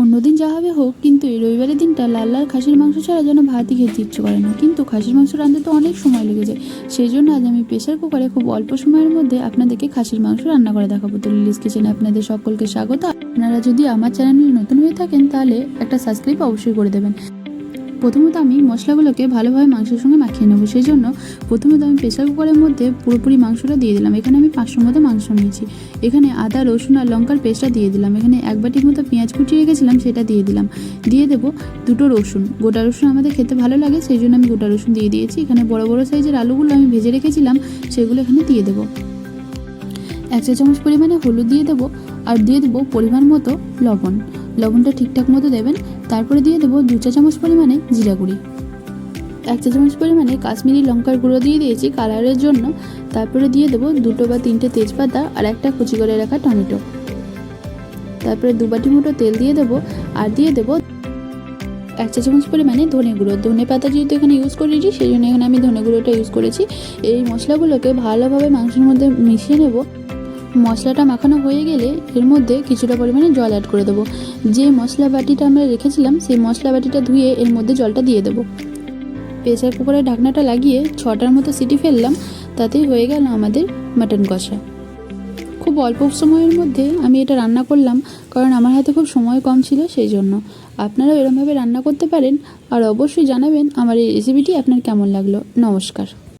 অন্যদিন যা হবে হোক, কিন্তু এই রবিবারের দিনটা লাল লাল খাসির মাংস ছাড়া যেন ভাতই খেতে ইচ্ছে করে না। কিন্তু খাসির মাংস রাঁধতে তো অনেক সময় লেগে যায়। সেই জন্য আজ আমি প্রেশার কুকারে খুব অল্প সময়ের মধ্যে আপনাদেরকে খাসির মাংস রান্না করে দেখাবো। তো লিলিস কিচেনে আপনাদের সকলকে স্বাগত। আপনারা যদি আমার চ্যানেলে নতুন হয়ে থাকেন, তাহলে একটা সাবস্ক্রাইব অবশ্যই করে দেবেন। প্রথমত আমি মশলাগুলোকে ভালোভাবে মাংসের সঙ্গে মাখিয়ে নেব। সেই জন্য প্রথমত আমি প্রেসার কুকারের মধ্যে পুরোপুরি মাংসটা দিয়ে দিলাম। এখানে আমি পাঁচশোর মতো মাংস নিয়েছি। এখানে আদা, রসুন আর লঙ্কার পেস্টটা দিয়ে দিলাম। এখানে এক বাটির মতো পেঁয়াজ কুচিয়ে রেখেছিলাম, সেটা দিয়ে দিলাম। দিয়ে দেবো দুটো রসুন। গোটা রসুন আমাদের খেতে ভালো লাগে সেই জন্য আমি গোটা রসুন দিয়ে দিয়েছি। এখানে বড় বড় সাইজের আলুগুলো আমি ভেজে রেখেছিলাম, সেগুলো এখানে দিয়ে দেবো। এক চা চামচ পরিমাণে হলুদ দিয়ে দেবো, আর দিয়ে দেবো পরিমাণ মতো লবণ। লবণটা ঠিকঠাক মতো দেবেন, তারপরে দিয়ে দেবো দু চা চামচ পরিমাণে জিরা গুঁড়ি। এক চা চামচ পরিমাণে কাশ্মীরি লঙ্কার গুঁড়ো দিয়ে দিয়েছি কালারের জন্য, তারপরে দিয়ে দেবো দুটো বা তিনটে তেজপাতা আর একটা কুচি করে রাখা টমেটো। তারপরে দু বাটি মতো তেল দিয়ে দেবো আর দিয়ে দেবো এক চা চামচ পরিমাণে ধনে গুঁড়ো। ধনে পাতা যেহেতু এখানে ইউজ করেছি সেই জন্য এখানে আমি ধনে গুঁড়োটা ইউজ করেছি। এই মশলাগুলোকে ভালোভাবে মাংসের মধ্যে মিশিয়ে নেব। মশলাটা মাখানো হয়ে গেলে এর মধ্যে কিছুটা পরিমাণে জল অ্যাড করে দেবো। যে মশলা বাটিটা আমরা রেখেছিলাম, সেই মশলা বাটিটা ধুয়ে এর মধ্যে জলটা দিয়ে দেবো। প্রেসার কুকারের ঢাকনাটা লাগিয়ে ছটার মতো সিটি ফেললাম, তাতেই হয়ে গেল আমাদের মাটন কষা। খুব অল্প সময়ের মধ্যে আমি এটা রান্না করলাম, কারণ আমার হাতে খুব সময় কম ছিল সেই জন্য। আপনারাও এরমভাবে রান্না করতে পারেন, আর অবশ্যই জানাবেন আমার এই রেসিপিটি আপনার কেমন লাগল। নমস্কার।